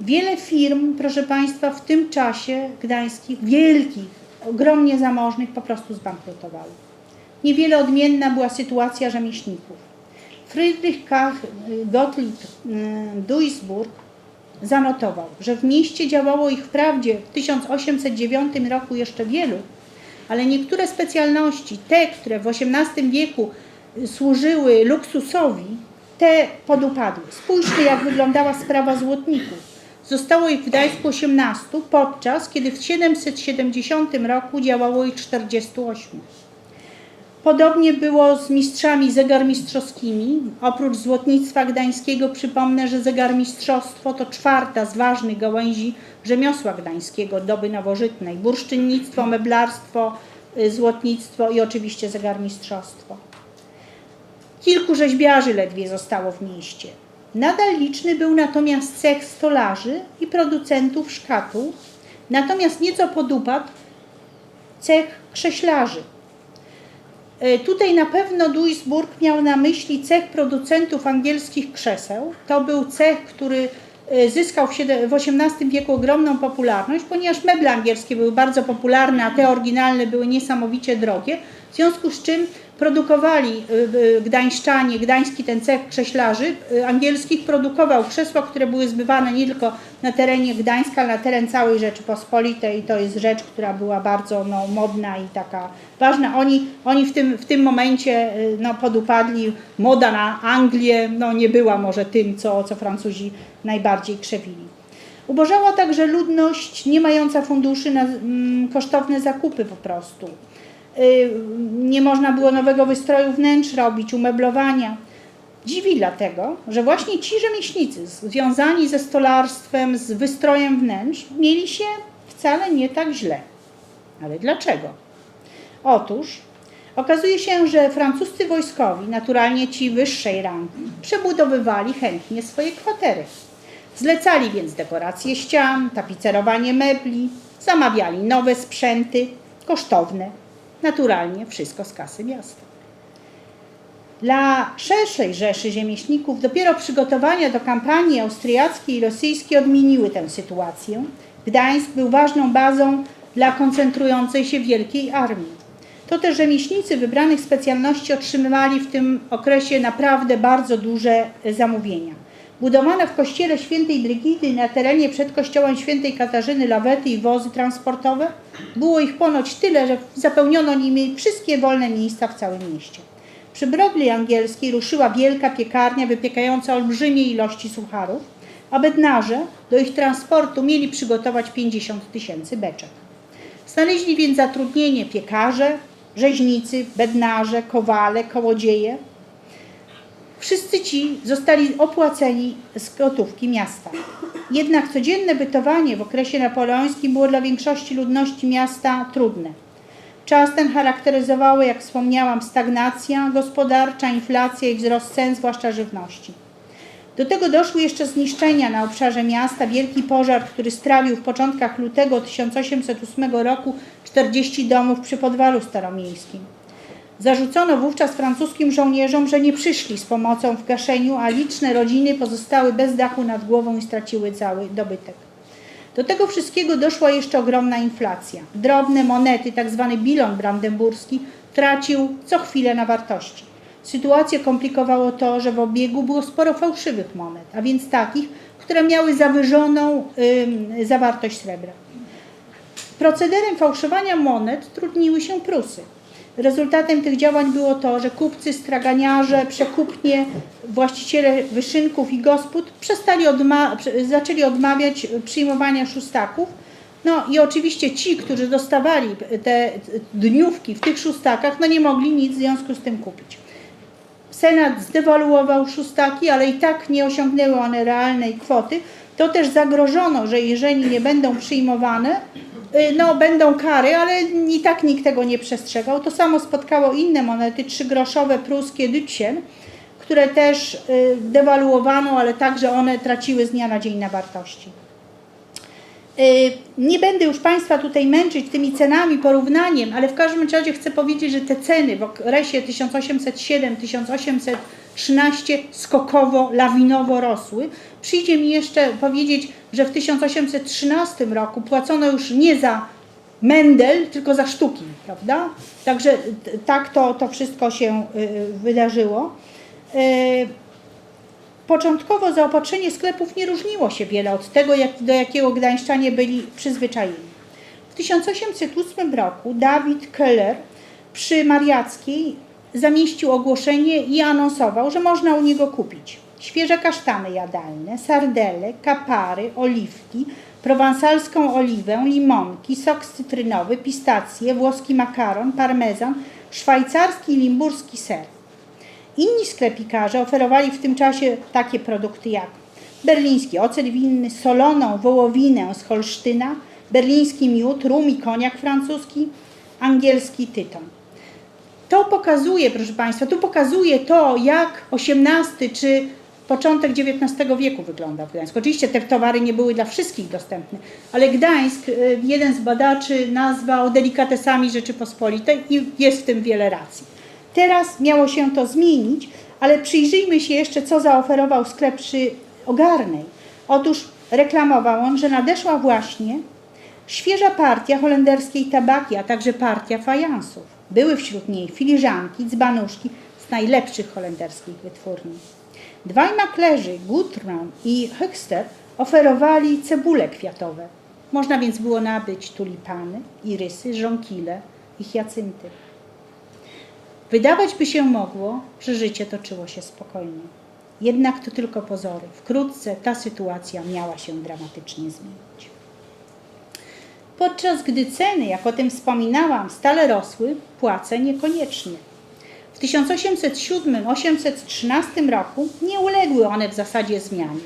Wiele firm, proszę Państwa, w tym czasie gdańskich, wielkich, ogromnie zamożnych, po prostu zbankrutowało. Niewiele odmienna była sytuacja rzemieślników. Friedrich Kach Gottlieb y, Duisburg zanotował, że w mieście działało ich wprawdzie w 1809 roku jeszcze wielu, ale niektóre specjalności, te, które w XVIII wieku y, służyły luksusowi, te podupadły. Spójrzmy, jak wyglądała sprawa złotników. Zostało ich w Gdańsku 18, podczas kiedy w 770 roku działało ich 48. Podobnie było z mistrzami zegarmistrzowskimi. Oprócz złotnictwa gdańskiego przypomnę, że zegarmistrzostwo to czwarta z ważnych gałęzi rzemiosła gdańskiego doby nowożytnej. Bursztynnictwo, meblarstwo, y, złotnictwo i oczywiście zegarmistrzostwo. Kilku rzeźbiarzy ledwie zostało w mieście. Nadal liczny był natomiast cech stolarzy i producentów szkatuł, natomiast nieco podupadł cech krześlarzy. E, Tutaj na pewno Duisburg miał na myśli cech producentów angielskich krzeseł. To był cech, który e, zyskał w XVIII wieku ogromną popularność, ponieważ meble angielskie były bardzo popularne, a te oryginalne były niesamowicie drogie. W związku z czym produkowali y, y, gdańszczanie, gdański ten cech krześlarzy y, angielskich produkował krzesła, które były zbywane nie tylko na terenie Gdańska, ale na teren całej Rzeczypospolitej. To jest rzecz, która była bardzo no, modna i taka ważna. Oni, oni w, tym, w tym momencie no, podupadli. Moda na Anglię no, nie była może tym, co, co Francuzi najbardziej krzewili. Ubożała także ludność nie mająca funduszy na mm, kosztowne zakupy po prostu. Y, Nie można było nowego wystroju wnętrz robić, umeblowania. Dziwi dlatego, że właśnie ci rzemieślnicy związani ze stolarstwem, z wystrojem wnętrz mieli się wcale nie tak źle. Ale dlaczego? Otóż okazuje się, że francuscy wojskowi, naturalnie ci wyższej rangi, przebudowywali chętnie swoje kwatery. Zlecali więc dekoracje ścian, tapicerowanie mebli, zamawiali nowe sprzęty, kosztowne. Naturalnie wszystko z kasy miasta. Dla szerszej rzeszy rzemieślników dopiero przygotowania do kampanii austriackiej i rosyjskiej odmieniły tę sytuację. Gdańsk był ważną bazą dla koncentrującej się wielkiej armii. To też rzemieślnicy wybranych specjalności otrzymywali w tym okresie naprawdę bardzo duże zamówienia. Budowane w kościele świętej Brygidy na terenie przed kościołem świętej Katarzyny Lawety i wozy transportowe było ich ponoć tyle, że zapełniono nimi wszystkie wolne miejsca w całym mieście. Przy brogli angielskiej ruszyła wielka piekarnia wypiekająca olbrzymie ilości sucharów, a bednarze do ich transportu mieli przygotować 50 tysięcy beczek. Znaleźli więc zatrudnienie piekarze, rzeźnicy, bednarze, kowale, kołodzieje. Wszyscy ci zostali opłaceni z gotówki miasta. Jednak codzienne bytowanie w okresie napoleońskim było dla większości ludności miasta trudne. Czas ten charakteryzowały, jak wspomniałam, stagnacja gospodarcza, inflacja i wzrost cen, zwłaszcza żywności. Do tego doszły jeszcze zniszczenia na obszarze miasta, wielki pożar, który strawił w początkach lutego 1808 roku 40 domów przy Podwalu Staromiejskim. Zarzucono wówczas francuskim żołnierzom, że nie przyszli z pomocą w gaszeniu, a liczne rodziny pozostały bez dachu nad głową i straciły cały dobytek. Do tego wszystkiego doszła jeszcze ogromna inflacja. Drobne monety, tzw. bilon brandenburski, tracił co chwilę na wartości. Sytuację komplikowało to, że w obiegu było sporo fałszywych monet, a więc takich, które miały zawyżoną ym, zawartość srebra. Procederem fałszowania monet trudniły się Prusy. Rezultatem tych działań było to, że kupcy, straganiarze, przekupnie, właściciele wyszynków i gospod przestali odma- zaczęli odmawiać przyjmowania szóstaków. No i oczywiście ci, którzy dostawali te dniówki w tych szóstakach, no nie mogli nic w związku z tym kupić. Senat zdewaluował szóstaki, ale i tak nie osiągnęły one realnej kwoty. To też zagrożono, że jeżeli nie będą przyjmowane, no będą kary, ale i tak nikt tego nie przestrzegał. To samo spotkało inne monety, trzygroszowe pruskie Dütchen, które też y, dewaluowano, ale także one traciły z dnia na dzień na wartości. Y, Nie będę już Państwa tutaj męczyć tymi cenami, porównaniem, ale w każdym razie chcę powiedzieć, że te ceny w okresie 1807-1808 13 skokowo, lawinowo rosły. Przyjdzie mi jeszcze powiedzieć, że w 1813 roku płacono już nie za Mendel, tylko za sztuki, prawda? Także tak to, to wszystko się y, wydarzyło. Y, Początkowo zaopatrzenie sklepów nie różniło się wiele od tego, jak, do jakiego gdańszczanie byli przyzwyczajeni. W 1808 roku Dawid Keller przy Mariackiej zamieścił ogłoszenie i anonsował, że można u niego kupić świeże kasztany jadalne, sardele, kapary, oliwki, prowansalską oliwę, limonki, sok cytrynowy, pistacje, włoski makaron, parmezan, szwajcarski i limburski ser. Inni sklepikarze oferowali w tym czasie takie produkty jak berliński ocet winny, soloną wołowinę z Holsztyna, berliński miód, rum i koniak francuski, angielski tytoń. To pokazuje, proszę Państwa, tu pokazuje to, jak XVIII czy początek XIX wieku wygląda w Gdańsku. Oczywiście te towary nie były dla wszystkich dostępne, ale Gdańsk, y, jeden z badaczy nazwał delikatesami Rzeczypospolitej i jest w tym wiele racji. Teraz miało się to zmienić, ale przyjrzyjmy się jeszcze, co zaoferował sklep przy Ogarnej. Otóż reklamował on, że nadeszła właśnie świeża partia holenderskiej tabaki, a także partia fajansów. Były wśród niej filiżanki, dzbanuszki z najlepszych holenderskich wytwórni. Dwaj maklerzy, Gutron i Höxter, oferowali cebule kwiatowe. Można więc było nabyć tulipany, irysy, żonkile i hiacynty. Wydawać by się mogło, że życie toczyło się spokojnie. Jednak to tylko pozory. Wkrótce ta sytuacja miała się dramatycznie zmienić. Podczas gdy ceny, jak o tym wspominałam, stale rosły, płace niekoniecznie. W 1807-813 roku nie uległy one w zasadzie zmianie.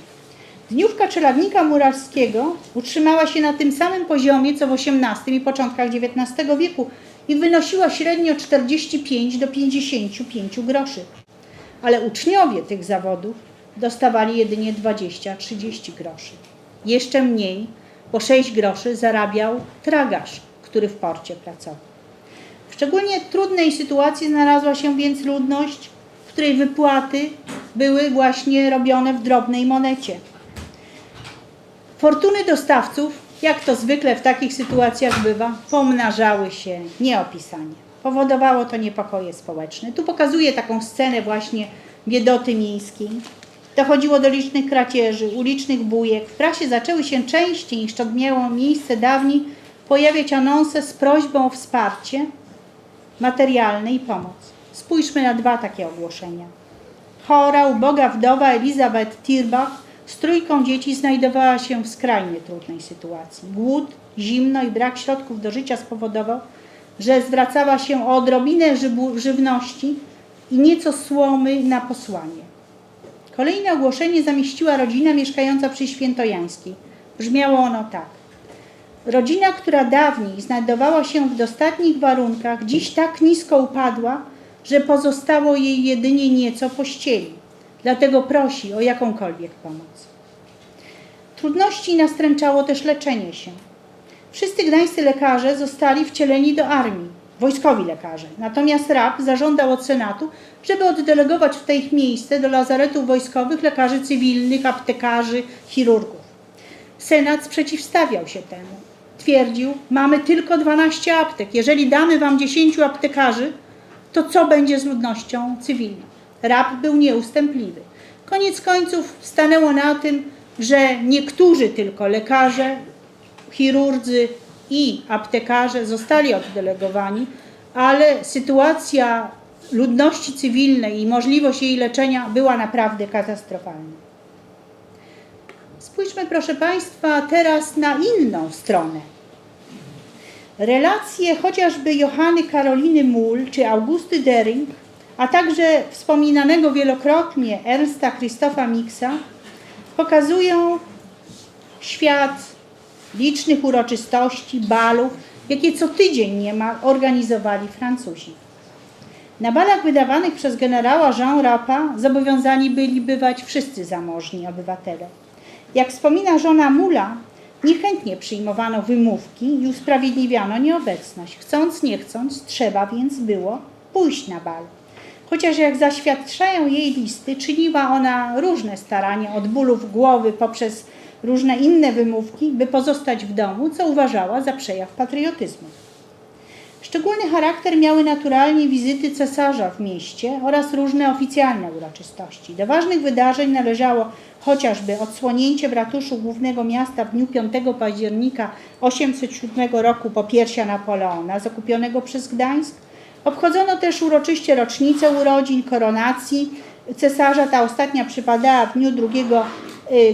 Dniówka czeladnika murarskiego utrzymała się na tym samym poziomie co w XVIII i początkach XIX wieku i wynosiła średnio 45 do 55 groszy. Ale uczniowie tych zawodów dostawali jedynie 20-30 groszy. Jeszcze mniej, po 6 groszy zarabiał tragarz, który w porcie pracował. W szczególnie trudnej sytuacji znalazła się więc ludność, której wypłaty były właśnie robione w drobnej monecie. Fortuny dostawców, jak to zwykle w takich sytuacjach bywa, pomnażały się nieopisanie. Powodowało to niepokoje społeczne. Tu pokazuję taką scenę właśnie biedoty miejskiej. Dochodziło do licznych kradzieży, ulicznych bujek. W prasie zaczęły się częściej niż to miało miejsce dawniej pojawiać anonse z prośbą o wsparcie materialne i pomoc. Spójrzmy na dwa takie ogłoszenia. Chora, uboga wdowa Elizabeth Tirbach z trójką dzieci znajdowała się w skrajnie trudnej sytuacji. Głód, zimno i brak środków do życia spowodował, że zwracała się o odrobinę żywności i nieco słomy na posłanie. Kolejne ogłoszenie zamieściła rodzina mieszkająca przy Świętojańskiej. Brzmiało ono tak. Rodzina, która dawniej znajdowała się w dostatnich warunkach, dziś tak nisko upadła, że pozostało jej jedynie nieco pościeli. Dlatego prosi o jakąkolwiek pomoc. Trudności nastręczało też leczenie się. Wszyscy gdańscy lekarze zostali wcieleni do armii, wojskowi lekarze. Natomiast RAP zażądał od Senatu, żeby oddelegować w tej ich miejsce do lazaretów wojskowych lekarzy cywilnych, aptekarzy, chirurgów. Senat sprzeciwstawiał się temu. Twierdził, mamy tylko 12 aptek. Jeżeli damy wam 10 aptekarzy, to co będzie z ludnością cywilną? Rab był nieustępliwy. Koniec końców stanęło na tym, że niektórzy tylko lekarze, chirurdzy i aptekarze zostali oddelegowani, ale sytuacja ludności cywilnej i możliwość jej leczenia była naprawdę katastrofalna. Spójrzmy, proszę Państwa, teraz na inną stronę. Relacje chociażby Johanny Karoliny Mull czy Augusty Dering, a także wspominanego wielokrotnie Ernsta Christopha Mixa pokazują świat licznych uroczystości, balów, jakie co tydzień niemal organizowali Francuzi. Na balach wydawanych przez generała Jean Rapa zobowiązani byli bywać wszyscy zamożni obywatele. Jak wspomina żona Mula, niechętnie przyjmowano wymówki i usprawiedliwiano nieobecność. Chcąc, nie chcąc, trzeba więc było pójść na bal. Chociaż jak zaświadczają jej listy, czyniła ona różne starania od bólów głowy poprzez różne inne wymówki, by pozostać w domu, co uważała za przejaw patriotyzmu. Szczególny charakter miały naturalnie wizyty cesarza w mieście oraz różne oficjalne uroczystości. Do ważnych wydarzeń należało chociażby odsłonięcie w ratuszu głównego miasta w dniu 5 października 807 roku popiersia Napoleona zakupionego przez Gdańsk. Obchodzono też uroczyście rocznicę urodzin, koronacji cesarza. Ta ostatnia przypadała w dniu 2 y,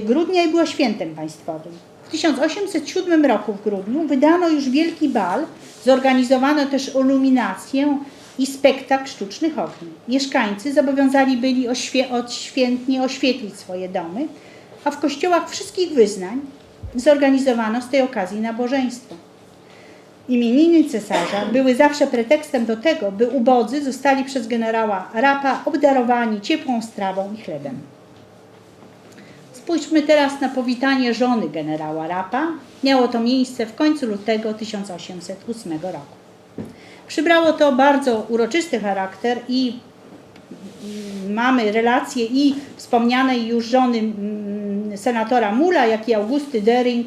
grudnia i była świętem państwowym. W 1807 roku w grudniu wydano już wielki bal, zorganizowano też iluminację i spektakl sztucznych ogni. Mieszkańcy zobowiązani byli oświe- odświętnie oświetlić swoje domy, a w kościołach wszystkich wyznań zorganizowano z tej okazji nabożeństwo. Imieniny cesarza były zawsze pretekstem do tego, by ubodzy zostali przez generała Rapa obdarowani ciepłą strawą i chlebem. Spójrzmy teraz na powitanie żony generała Rapa. Miało to miejsce w końcu lutego 1808 roku. Przybrało to bardzo uroczysty charakter i mamy relacje i wspomnianej już żony mm, senatora Mula, jak i Augusty Dering,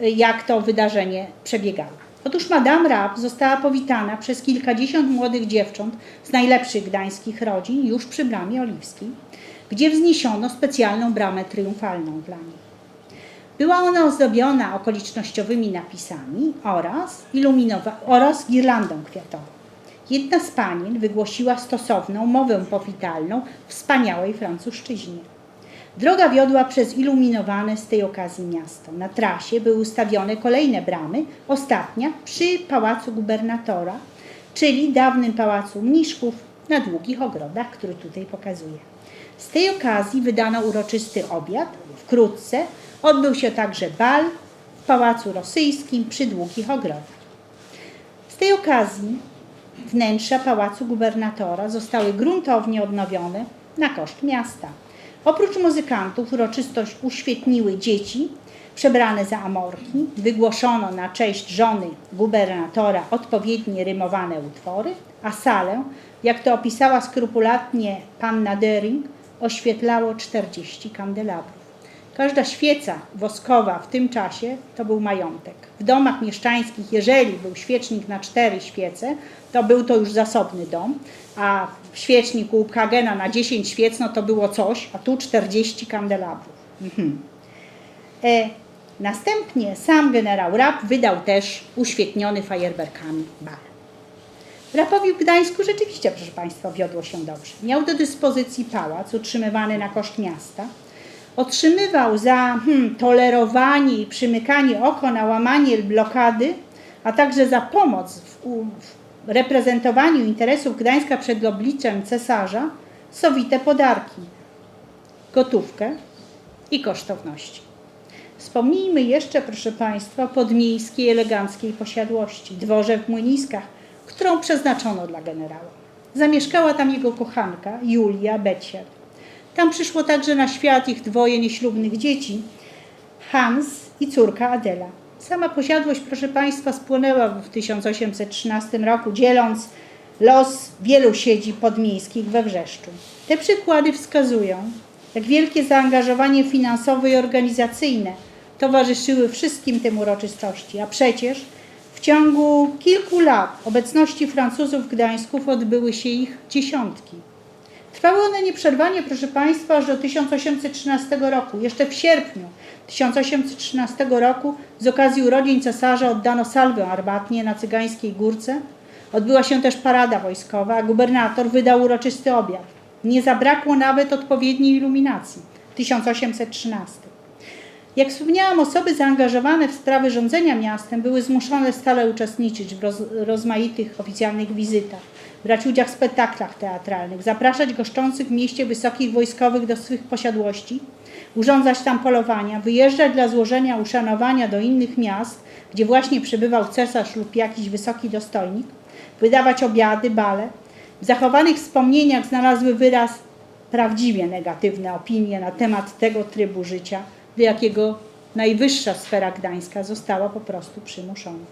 jak to wydarzenie przebiegało. Otóż Madame Rapp została powitana przez kilkadziesiąt młodych dziewcząt z najlepszych gdańskich rodzin już przy bramie oliwskiej, gdzie wzniesiono specjalną bramę triumfalną dla niej. Była ona ozdobiona okolicznościowymi napisami oraz, oraz girlandą kwiatową. Jedna z panien wygłosiła stosowną mowę powitalną wspaniałej Francuszczyźnie. Droga wiodła przez iluminowane z tej okazji miasto. Na trasie były ustawione kolejne bramy, ostatnia przy pałacu gubernatora, czyli dawnym pałacu mniszków na długich ogrodach, który tutaj pokazuję. Z tej okazji wydano uroczysty obiad. Wkrótce odbył się także bal w pałacu rosyjskim przy długich ogrodach. Z tej okazji wnętrza pałacu gubernatora zostały gruntownie odnowione na koszt miasta. Oprócz muzykantów uroczystość uświetniły dzieci przebrane za amorki. Wygłoszono na cześć żony gubernatora odpowiednie rymowane utwory, a salę, jak to opisała skrupulatnie panna Dering, oświetlało 40 kandelabrów. Każda świeca woskowa w tym czasie to był majątek. W domach mieszczańskich, jeżeli był świecznik na cztery świece, to był to już zasobny dom, a świecznik u Hagena na 10 świec, no to było coś, a tu 40 kandelabrów. Mhm. E, następnie sam generał Rapp wydał też uświetniony fajerwerkami bal. Rapowi w Gdańsku rzeczywiście, proszę Państwa, wiodło się dobrze. Miał do dyspozycji pałac utrzymywany na koszt miasta. Otrzymywał za hmm, tolerowanie i przymykanie oko na łamanie blokady, a także za pomoc w, w reprezentowaniu interesów Gdańska przed obliczem cesarza sowite podarki, gotówkę i kosztowności. Wspomnijmy jeszcze, proszę Państwa, podmiejskiej, eleganckiej posiadłości, dworze w Młyniskach, którą przeznaczono dla generała. Zamieszkała tam jego kochanka, Julia Becier. Tam przyszło także na świat ich dwoje nieślubnych dzieci, Hans i córka Adela. Sama posiadłość, proszę Państwa, spłonęła w 1813 roku, dzieląc los wielu siedzi podmiejskich we Wrzeszczu. Te przykłady wskazują, jak wielkie zaangażowanie finansowe i organizacyjne towarzyszyły wszystkim tym uroczystości, a przecież w ciągu kilku lat obecności Francuzów w Gdańsku odbyły się ich dziesiątki. Trwały one nieprzerwanie, proszę Państwa, aż do 1813 roku. Jeszcze w sierpniu 1813 roku z okazji urodzin cesarza oddano salwę armatnie na Cygańskiej Górce. Odbyła się też parada wojskowa, a gubernator wydał uroczysty obiad. Nie zabrakło nawet odpowiedniej iluminacji. 1813. Jak wspomniałam, osoby zaangażowane w sprawy rządzenia miastem były zmuszone stale uczestniczyć w roz, rozmaitych oficjalnych wizytach, brać udział w spektaklach teatralnych, zapraszać goszczących w mieście wysokich wojskowych do swych posiadłości, urządzać tam polowania, wyjeżdżać dla złożenia uszanowania do innych miast, gdzie właśnie przybywał cesarz lub jakiś wysoki dostojnik, wydawać obiady, bale. W zachowanych wspomnieniach znalazły wyraz prawdziwie negatywne opinie na temat tego trybu życia, do jakiego najwyższa sfera gdańska została po prostu przymuszona.